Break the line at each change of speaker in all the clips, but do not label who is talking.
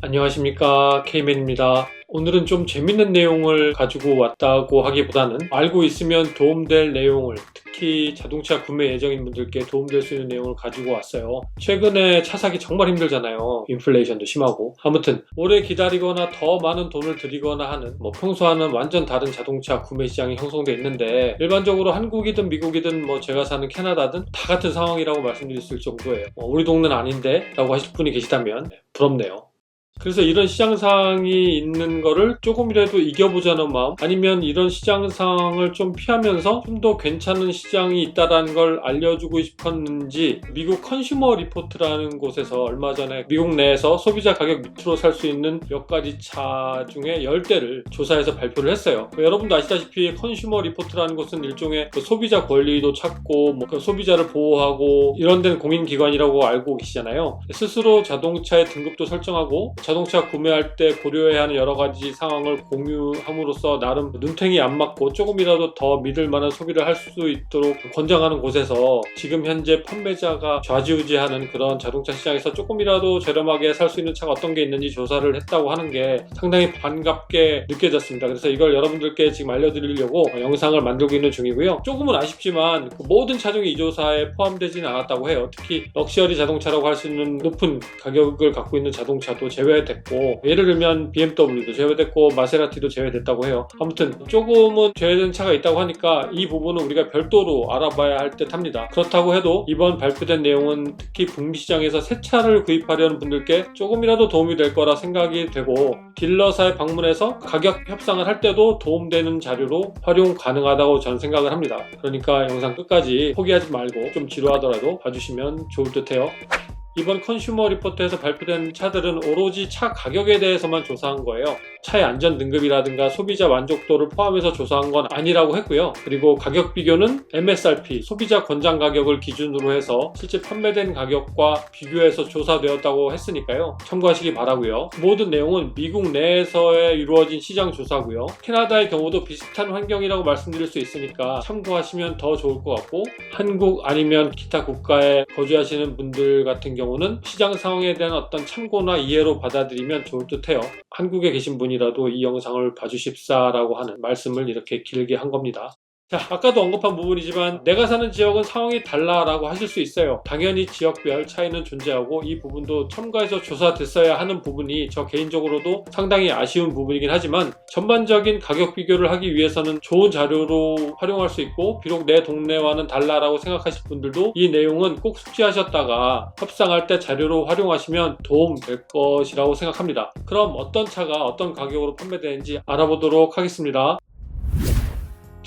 안녕하십니까 K맨입니다. 오늘은 좀 재밌는 내용을 가지고 왔다고 하기보다는 알고 있으면 도움될 내용을 특히 자동차 구매 예정인 분들께 도움될 수 있는 내용을 가지고 왔어요. 최근에 차 사기 정말 힘들잖아요. 인플레이션도 심하고. 아무튼 오래 기다리거나 더 많은 돈을 들이거나 하는 뭐 평소와는 완전 다른 자동차 구매 시장이 형성돼 있는데 일반적으로 한국이든 미국이든 뭐 제가 사는 캐나다든 다 같은 상황이라고 말씀드릴 수 있을 정도예요. 뭐 우리 동네는 아닌데 라고 하실 분이 계시다면 부럽네요. 그래서 이런 시장상이 있는 거를 조금이라도 이겨보자는 마음 아니면 이런 시장상을 좀 피하면서 좀 더 괜찮은 시장이 있다는 걸 알려주고 싶었는지 미국 컨슈머 리포트라는 곳에서 얼마 전에 미국 내에서 소비자 가격 밑으로 살 수 있는 몇 가지 차 중에 10대를 조사해서 발표를 했어요. 여러분도 아시다시피 컨슈머 리포트라는 곳은 일종의 그 소비자 권리도 찾고 뭐 그 소비자를 보호하고 이런 데는 공인기관이라고 알고 계시잖아요. 스스로 자동차의 등급도 설정하고 자동차 구매할 때 고려해야 하는 여러 가지 상황을 공유함으로써 나름 눈탱이 안 맞고 조금이라도 더 믿을 만한 소비를 할 수 있도록 권장하는 곳에서 지금 현재 판매자가 좌지우지하는 그런 자동차 시장에서 조금이라도 저렴하게 살 수 있는 차가 어떤 게 있는지 조사를 했다고 하는 게 상당히 반갑게 느껴졌습니다. 그래서 이걸 여러분들께 지금 알려드리려고 영상을 만들고 있는 중이고요. 조금은 아쉽지만 그 모든 차종이 이 조사에 포함되지는 않았다고 해요. 특히 럭셔리 자동차라고 할 수 있는 높은 가격을 갖고 있는 자동차도 제외 됐고 예를 들면 BMW도 제외됐고 마세라티도 제외됐다고 해요. 아무튼 조금은 제외된 차가 있다고 하니까 이 부분은 우리가 별도로 알아봐야 할 듯 합니다. 그렇다고 해도 이번 발표된 내용은 특히 북미 시장에서 새 차를 구입하려는 분들께 조금이라도 도움이 될 거라 생각이 되고 딜러사에 방문해서 가격 협상을 할 때도 도움되는 자료로 활용 가능하다고 저는 생각을 합니다. 그러니까 영상 끝까지 포기하지 말고 좀 지루하더라도 봐주시면 좋을 듯 해요. 이번 컨슈머 리포트에서 발표된 차들은 오로지 차 가격에 대해서만 조사한 거예요. 차의 안전 등급이라든가 소비자 만족도를 포함해서 조사한 건 아니라고 했고요. 그리고 가격 비교는 MSRP, 소비자 권장 가격을 기준으로 해서 실제 판매된 가격과 비교해서 조사되었다고 했으니까요. 참고하시기 바라고요. 모든 내용은 미국 내에서의 이루어진 시장 조사고요. 캐나다의 경우도 비슷한 환경이라고 말씀드릴 수 있으니까 참고하시면 더 좋을 것 같고 한국 아니면 기타 국가에 거주하시는 분들 같은 경우는 시장 상황에 대한 어떤 참고나 이해로 받아들이면 좋을 듯해요. 한국에 계신 분이 라도 이 영상을 봐주십사라고 하는 말씀을 이렇게 길게 한 겁니다. 자, 아까도 언급한 부분이지만 내가 사는 지역은 상황이 달라라고 하실 수 있어요. 당연히 지역별 차이는 존재하고 이 부분도 첨가해서 조사됐어야 하는 부분이 저 개인적으로도 상당히 아쉬운 부분이긴 하지만 전반적인 가격 비교를 하기 위해서는 좋은 자료로 활용할 수 있고 비록 내 동네와는 달라라고 생각하실 분들도 이 내용은 꼭 숙지하셨다가 협상할 때 자료로 활용하시면 도움 될 것이라고 생각합니다. 그럼 어떤 차가 어떤 가격으로 판매되는지 알아보도록 하겠습니다.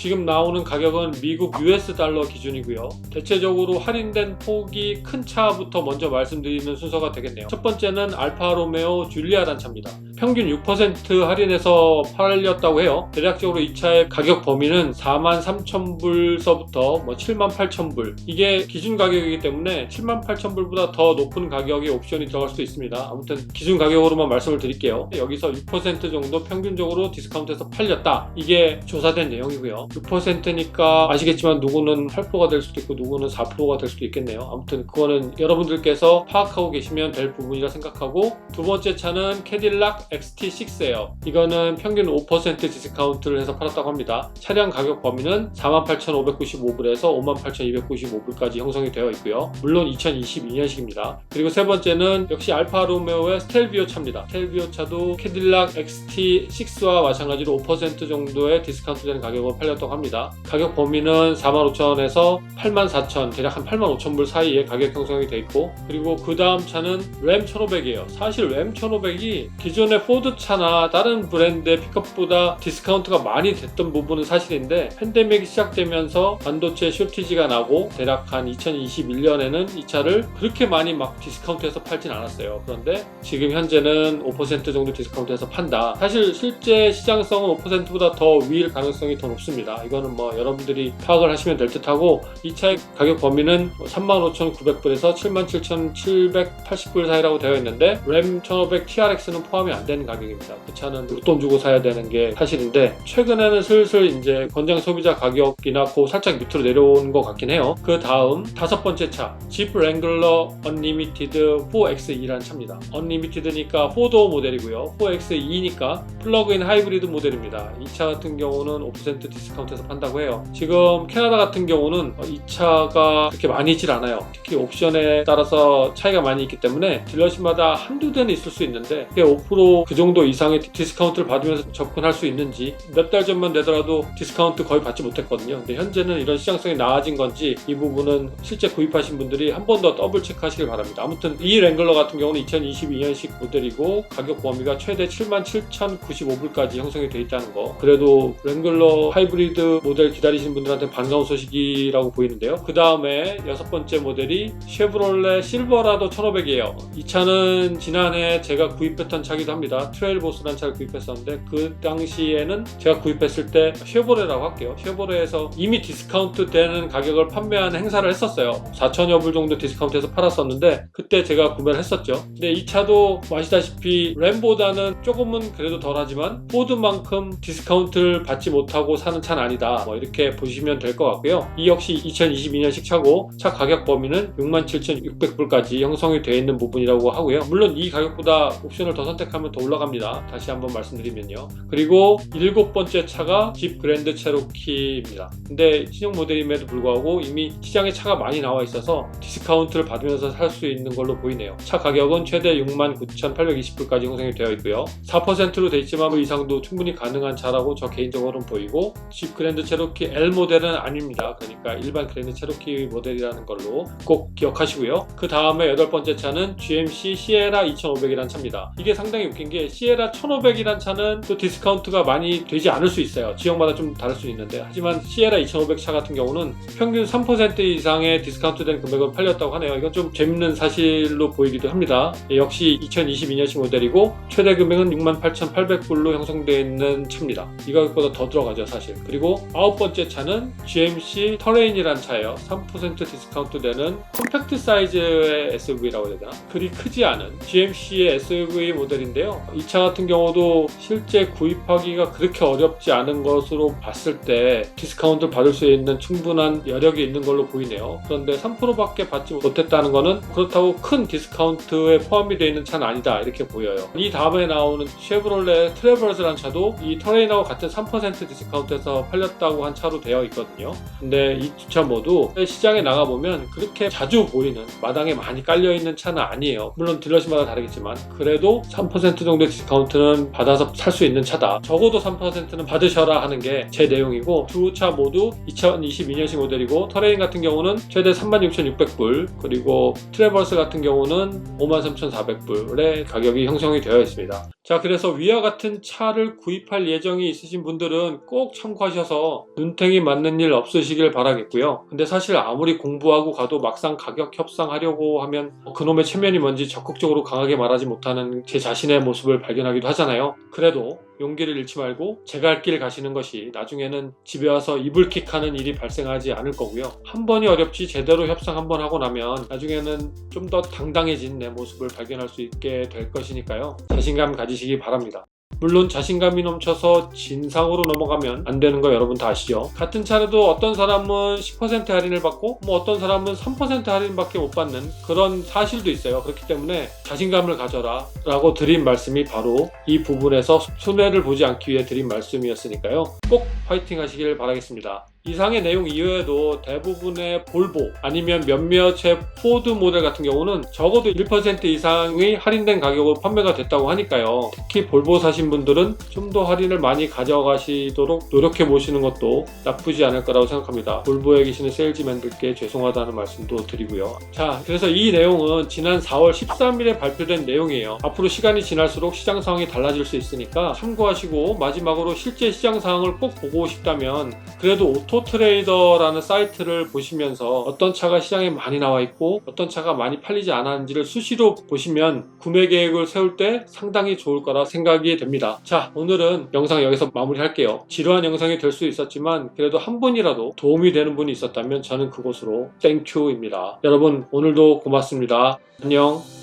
지금 나오는 가격은 미국 US 달러 기준이고요. 대체적으로 할인된 폭이 큰 차부터 먼저 말씀드리는 순서가 되겠네요. 첫 번째는 알파 로메오 줄리아란 차입니다. 평균 6% 할인해서 팔렸다고 해요. 대략적으로 이 차의 가격 범위는 43,000불서부터 뭐 78,000불. 이게 기준 가격이기 때문에 78,000불보다 더 높은 가격의 옵션이 들어갈 수도 있습니다. 아무튼 기준 가격으로만 말씀을 드릴게요. 여기서 6% 정도 평균적으로 디스카운트해서 팔렸다. 이게 조사된 내용이고요. 6%니까 아시겠지만 누구는 8%가 될 수도 있고 누구는 4%가 될 수도 있겠네요. 아무튼 그거는 여러분들께서 파악하고 계시면 될 부분이라 생각하고 두 번째 차는 캐딜락 XT6예요. 이거는 평균 5% 디스카운트를 해서 팔았다고 합니다. 차량 가격 범위는 48,595불에서 58,295불까지 형성이 되어 있고요. 물론 2022년식입니다. 그리고 세 번째는 역시 알파 로메오의 스텔비오 차입니다. 스텔비오 차도 캐딜락 XT6와 마찬가지로 5% 정도의 디스카운트 되는 가격으로 팔렸 다고 합니다. 가격 범위는 45,000원에서 84,000 대략 한 85,000불 사이에 가격 형성이 되어 있고 그리고 그 다음 차는 램 1500이에요. 사실 램 1500이 기존의 포드 차나 다른 브랜드의 픽업보다 디스카운트가 많이 됐던 부분은 사실인데 팬데믹이 시작되면서 반도체 쇼티지가 나고 대략 한 2021년에는 이 차를 그렇게 많이 막 디스카운트해서 팔진 않았어요. 그런데 지금 현재는 5% 정도 디스카운트해서 판다. 사실 실제 시장성은 5%보다 더 위일 가능성이 더 높 습니다. 이거는 뭐 여러분들이 파악을 하시면 될 듯하고 이 차의 가격 범위는 35,900불에서 77,780불 사이라고 되어 있는데 램 1500 TRX는 포함이 안된 가격입니다. 그 차는 돈 주고 사야 되는 게 사실인데 최근에는 슬슬 이제 권장 소비자 가격이나 그 살짝 밑으로 내려온 것 같긴 해요. 그 다음 다섯 번째 차, 지프 랭글러 언리미티드 4X2라는 차입니다. 언리미티드니까 4도어 모델이고요. 4X2니까 플러그인 하이브리드 모델입니다. 이 차 같은 경우는 5% 디스 카운트에서 판다고 해요. 지금 캐나다 같은 경우는 이 차가 그렇게 많이 있질 않아요. 특히 옵션에 따라서 차이가 많이 있기 때문에 딜러십마다 한두 대는 있을 수 있는데 그게 5%그 정도 이상의 디스카운트를 받으면서 접근할 수 있는지 몇 달 전만 되더라도 디스카운트 거의 받지 못했거든요. 근데 현재는 이런 시장성이 나아진 건지 이 부분은 실제 구입하신 분들이 한 번 더 더블 체크하시길 바랍니다. 아무튼 이 랭글러 같은 경우는 2022년식 모델이고 가격 범위가 최대 77,095불까지 형성이 되어 있다는 거. 그래도 랭글러 하이브리 드 모델 기다리시는 분들한테 반가운 소식이라고 보이는데요. 그 다음에 여섯 번째 모델이 쉐브롤레 실버라도 1500이에요. 이 차는 지난해 제가 구입했던 차기도 합니다. 트레일보스라는 차를 구입했었는데 그 당시에는 제가 구입했을 때 쉐보레라고 할게요. 쉐보레에서 이미 디스카운트 되는 가격을 판매하는 행사를 했었어요. 4천여 불 정도 디스카운트해서 팔았었는데 그때 제가 구매를 했었죠. 근데 이 차도 아시다시피 램보다는 조금은 그래도 덜하지만 포드만큼 디스카운트를 받지 못하고 사는 차는 아니다. 뭐 이렇게 보시면 될 것 같고요. 이 역시 2022년식 차고 차 가격 범위는 67,600불까지 형성이 되어 있는 부분이라고 하고요. 물론 이 가격보다 옵션을 더 선택하면 더 올라갑니다. 다시 한번 말씀드리면요. 그리고 일곱 번째 차가 집 그랜드 체로키입니다. 근데 신형 모델임에도 불구하고 이미 시장에 차가 많이 나와 있어서 디스카운트를 받으면서 살 수 있는 걸로 보이네요. 차 가격은 최대 69,820불까지 형성이 되어 있고요. 4%로 돼 있지만 그 이상도 충분히 가능한 차라고 저 개인적으로는 보이고 집 그랜드 체로키 L 모델은 아닙니다. 그러니까 일반 그랜드 체로키 모델이라는 걸로 꼭 기억하시고요. 그 다음에 여덟 번째 차는 GMC 시에라 2500이라는 차입니다. 이게 상당히 웃긴 게 시에라 1500이라는 차는 또 디스카운트가 많이 되지 않을 수 있어요. 지역마다 좀 다를 수 있는데 하지만 시에라 2500 차 같은 경우는 평균 3% 이상의 디스카운트 된 금액을 팔렸다고 하네요. 이건 좀 재밌는 사실로 보이기도 합니다. 예, 역시 2022년식 모델이고 최대 금액은 68,800불로 형성되어 있는 차입니다. 이 가격보다 더 들어가죠 사실. 그리고 아홉 번째 차는 GMC 터레인이라는 차예요. 3% 디스카운트 되는 컴팩트 사이즈의 SUV라고 해야 되나? 그리 크지 않은 GMC의 SUV 모델인데요. 이 차 같은 경우도 실제 구입하기가 그렇게 어렵지 않은 것으로 봤을 때 디스카운트를 받을 수 있는 충분한 여력이 있는 걸로 보이네요. 그런데 3%밖에 받지 못했다는 것은 그렇다고 큰 디스카운트에 포함이 되어 있는 차는 아니다 이렇게 보여요. 이 다음에 나오는 쉐브롤레 트래버스라는 차도 이 터레인하고 같은 3% 디스카운트에서 팔렸다고 한 차로 되어 있거든요. 근데 이 두 차 모두 시장에 나가보면 그렇게 자주 보이는 마당에 많이 깔려있는 차는 아니에요. 물론 딜러십마다 다르겠지만 그래도 3% 정도의 디스카운트는 받아서 살 수 있는 차다. 적어도 3%는 받으셔라 하는 게 제 내용이고 두 차 모두 2022년식 모델이고 터레인 같은 경우는 최대 36,600불 그리고 트래버스 같은 경우는 53,400불의 가격이 형성이 되어 있습니다. 자 그래서 위와 같은 차를 구입할 예정이 있으신 분들은 꼭 참고하셔 서 눈탱이 맞는 일 없으시길 바라겠고요. 근데 사실 아무리 공부하고 가도 막상 가격 협상하려고 하면 그놈의 체면이 뭔지 적극적으로 강하게 말하지 못하는 제 자신의 모습을 발견하기도 하잖아요. 그래도 용기를 잃지 말고 제가 할 길 가시는 것이 나중에는 집에 와서 이불킥 하는 일이 발생하지 않을 거고요. 한 번이 어렵지 제대로 협상 한 번 하고 나면 나중에는 좀 더 당당해진 내 모습을 발견할 수 있게 될 것이니까요. 자신감 가지시기 바랍니다. 물론 자신감이 넘쳐서 진상으로 넘어가면 안 되는 거 여러분 다 아시죠? 같은 차라도 어떤 사람은 10% 할인을 받고 뭐 어떤 사람은 3% 할인밖에 못 받는 그런 사실도 있어요. 그렇기 때문에 자신감을 가져라 라고 드린 말씀이 바로 이 부분에서 손해를 보지 않기 위해 드린 말씀이었으니까요. 꼭 화이팅 하시길 바라겠습니다. 이상의 내용 이외에도 대부분의 볼보 아니면 몇몇의 포드 모델 같은 경우는 적어도 1% 이상의 할인된 가격으로 판매가 됐다고 하니까요. 특히 볼보 사신 분들은 좀 더 할인을 많이 가져가시도록 노력해 보시는 것도 나쁘지 않을 거라고 생각합니다. 볼보에 계시는 세일즈맨들께 죄송하다는 말씀도 드리고요. 자, 그래서 이 내용은 지난 4월 13일에 발표된 내용이에요. 앞으로 시간이 지날수록 시장 상황이 달라질 수 있으니까 참고하시고 마지막으로 실제 시장 상황을 꼭 보고 싶다면 그래도 오 토트레이더라는 사이트를 보시면서 어떤 차가 시장에 많이 나와 있고 어떤 차가 많이 팔리지 않았는지를 수시로 보시면 구매 계획을 세울 때 상당히 좋을 거라 생각이 됩니다. 자, 오늘은 영상 여기서 마무리할게요. 지루한 영상이 될 수 있었지만 그래도 한 분이라도 도움이 되는 분이 있었다면 저는 그곳으로 땡큐입니다. 여러분 오늘도 고맙습니다. 안녕.